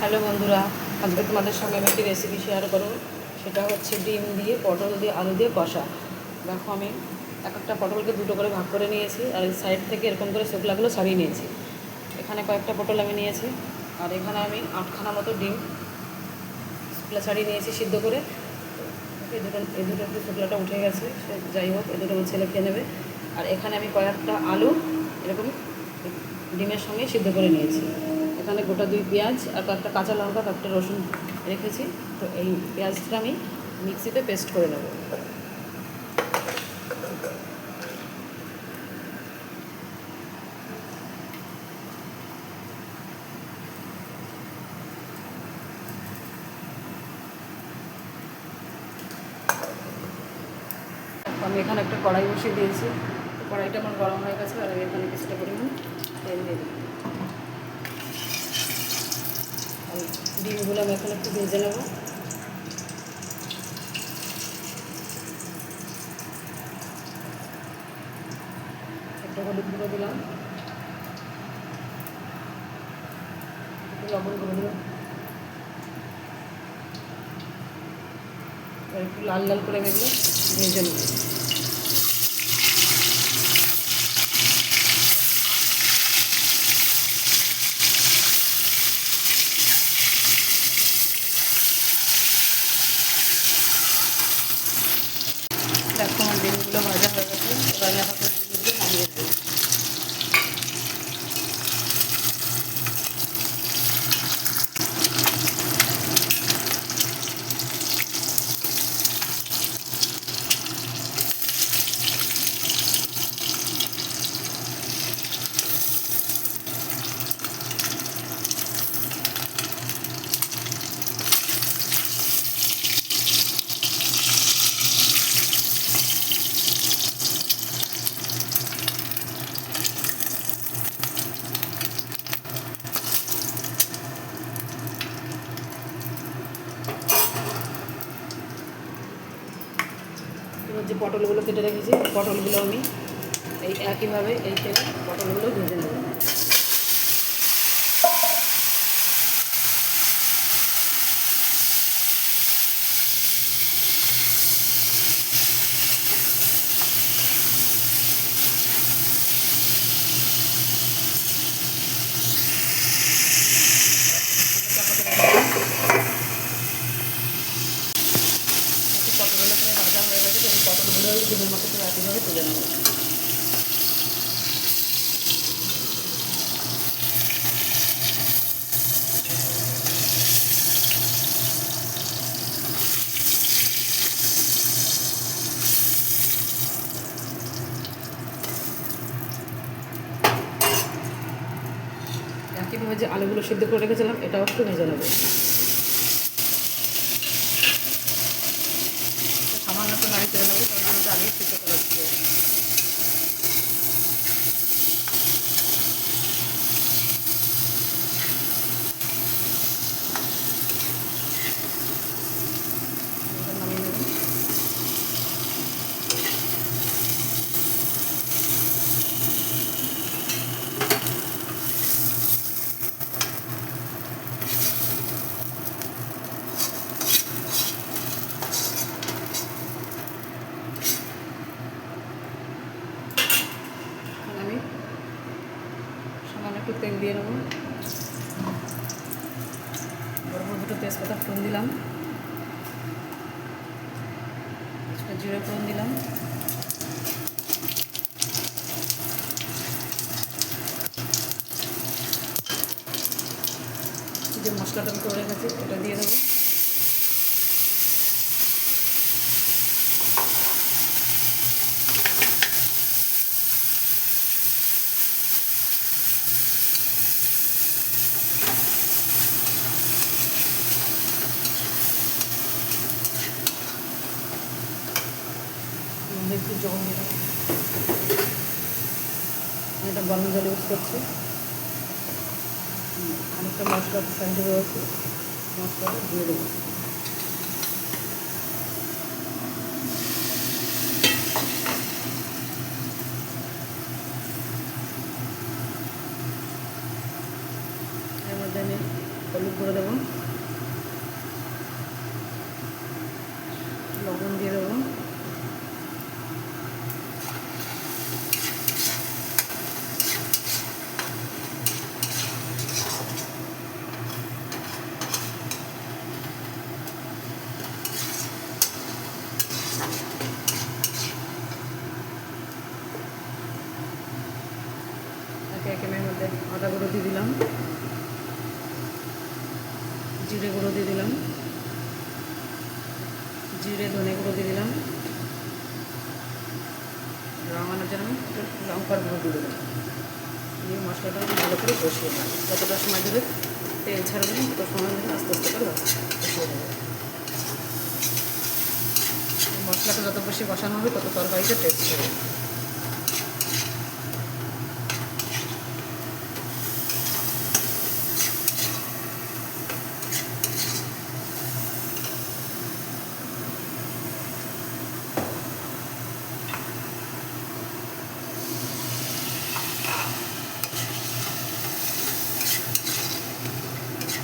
Hello বন্ধুরা, আজকে তোমাদের সঙ্গে আমি একটি রেসিপি শেয়ার করব। সেটা হচ্ছে ডিম দিয়ে, পটল দিয়ে, আলু দিয়ে কষা। দেখো আমি এক একটা পটলকে দুটো করে ভাগ করে নিয়েছি, আর এই সাইড থেকে এরকম করে শুকলাগুলো ছাড়িয়ে নিয়েছি। এখানে কয়েকটা পটল আমি নিয়েছি, আর এখানে আমি আটখানা মতো ডিম শুকলা ছাড়িয়ে নিয়েছি সিদ্ধ করে। এই দুটো এই দুটো একটু শুকলাটা উঠে গেছে, সে যাই হোক এই দুটো ছেলে খেয়ে নেবে। আর এখানে আমি কয়েকটা আলু এরকম ডিমের সঙ্গে সিদ্ধ করে নিয়েছি। এখানে গোটা দুই পেঁয়াজ আর কয়েকটা কাঁচা লঙ্কা, কয়েকটা রসুন রেখেছি। তো এই পেঁয়াজটা আমি মিক্সিতে পেস্ট করে নেব। আমি এখানে একটা কড়াই বসিয়ে দিয়েছি। কড়াইটা আমার গরম হয়ে গেছে, আর এখানে কিছুটা পরিমাণ তেল দিয়ে দিই আর ডিমগুলো আমি এখন একটু ভেজে নেব। একটা হলুদ গুঁড়ো দিলাম। লবণ গুঁড়ো দিলাম। একটু লাল লাল করে আমি ভেজে নেব দেখো আমার ডিমগুলো ভাজা হয়ে গেছে। এবার আমি এখন ডিমগুলো নামিয়ে দেবো এবার যে পটলগুলো কেটে রেখেছি পটলগুলো আমি এই একইভাবে এই তেলে পটলগুলো ভেজে নেব পটলগুলো প্রায় ভাজা হয়ে গেছে তো এই ডিমের মতো করে একইভাবে তুলে নেব। একইভাবে যে আলুগুলো সিদ্ধ করে রেখেছিলাম, এটাও একটু ভেজে নেব সামান্য একটু নাড়ি করে নেব কারণ আলুটা আগে সিদ্ধ করা ছিল এবার নামিয়ে নেব এখন আমি সামান্য একটু তেল দিয়ে নেব। বড় দুটো তেজপাতা ফোন দিলাম। জিরে ফোড়ন দিলাম। যে মশলাটা আমি করে রেখেছি, এটা দিয়ে দেবো মধ্যে একটু জল এটা গরম জল ইউজ করছি। অনেকটা মশলা সাইডে রয়েছে। মশলাটা দিয়ে দেবো মধ্যে আমি হলুদ হলুদ গুঁড়ো দেবো লবণ দিয়ে দেবো এর মধ্যে আদা গুঁড়ো দিয়ে দিলাম। জিরে গুঁড়ো দিয়ে দিলাম। জিরে, ধনে গুঁড়ো দিয়ে দিলাম। রাঙানোর জন্য লঙ্কার গুঁড়ো দিয়ে দিলাম। দিয়ে মশলাটা ভালো করে কষিয়ে নেব। যতটা সময় দেবে তেল ছাড়বে না তত সময় দেবে আস্তে আস্তে করে কষিয়ে দেবে মশলাটা যত বেশি কষানো হবে, তত তরকারিটা টেস্ট হবে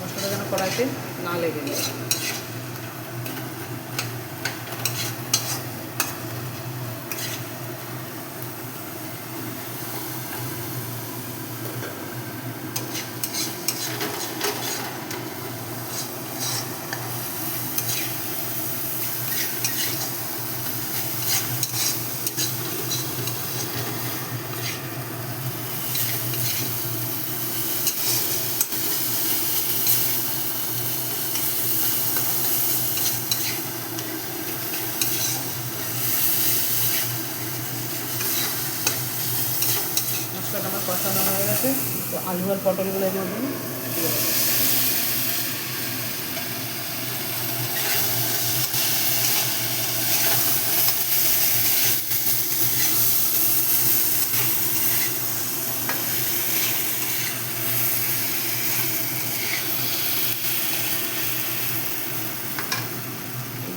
মশলাটা যেন কড়াইতে না লেগে যায় মশলাটা আমার কষানো হয়ে গেছে তো আলু আর পটলগুলো এর মধ্যে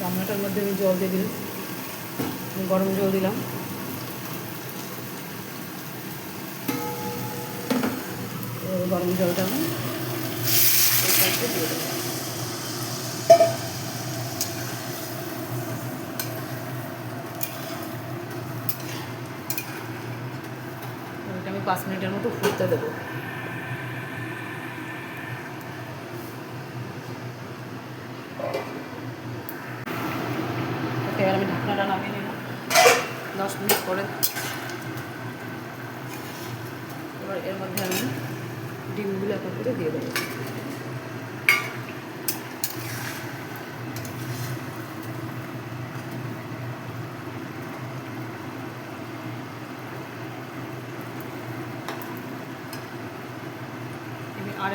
গামলাটার মধ্যে আমি জল দিয়ে দিলাম। গরম জল দিলাম। এবার গরম জলটা আমি দেবো। আমি পাঁচ মিনিটের মতো ফুটতে দেবো। এবার আমি ঢাকনাটা নামিয়ে নিলাম। দশ মিনিট পরে। এবার এর মধ্যে আমি ডিমগুলো এক করে দিয়ে দেবো। আর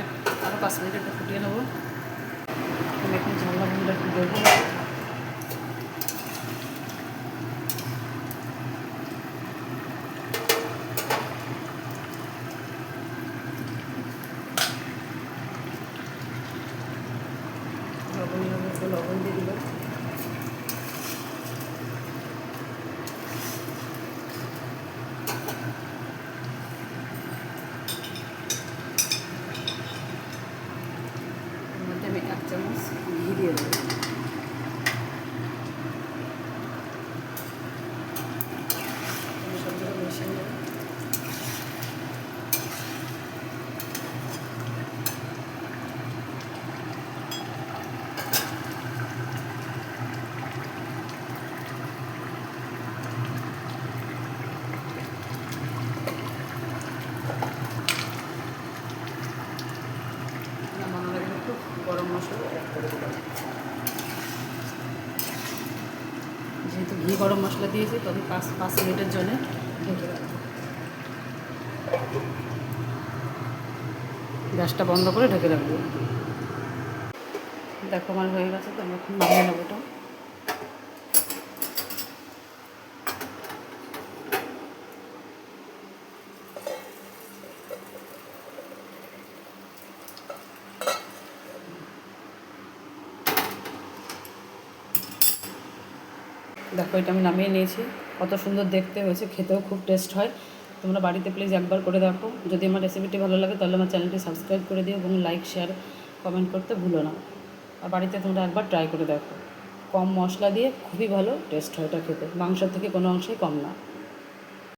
আরও পাঁচ মিনিট একটু ফুটিয়ে নেব। আমি এখন ঝালনা গুঁড়ো একটু দেবো লবণ নেব একটু লবণ দিয়ে দিল এর মধ্যে আমি এক চামচ ঘি দিয়ে দেবো আমি সবগুলো মিশিয়ে নেব নামানোর আগে একটু গরম মশলা অ্যাড করে দিলাম ঘি গরম মশলা দিয়েছি, তবে পাঁচ পাঁচ মিনিটের জন্য ঢেকে রাখব। গ্যাসটা বন্ধ করে ঢেকে রাখব। দেখো আমার হয়ে গেছে, তো আমরা এখন নামিয়ে নেব দেখো, এটা আমি নামিয়ে নিয়েছি। কত সুন্দর দেখতে হয়েছে, খেতেও খুব টেস্ট হয়। তোমরা বাড়িতে প্লিজ একবার করে দেখো। যদি আমার রেসিপিটি ভালো লাগে, তাহলে আমার চ্যানেলটি সাবস্ক্রাইব করে দিও এবং লাইক শেয়ার কমেন্ট করতে ভুলো না। আর বাড়িতে তোমরা একবার ট্রাই করে দেখো। কম মশলা দিয়ে খুবই ভালো টেস্ট হয় এটা খেতে। মাংসের থেকে কোনো অংশেই কম না।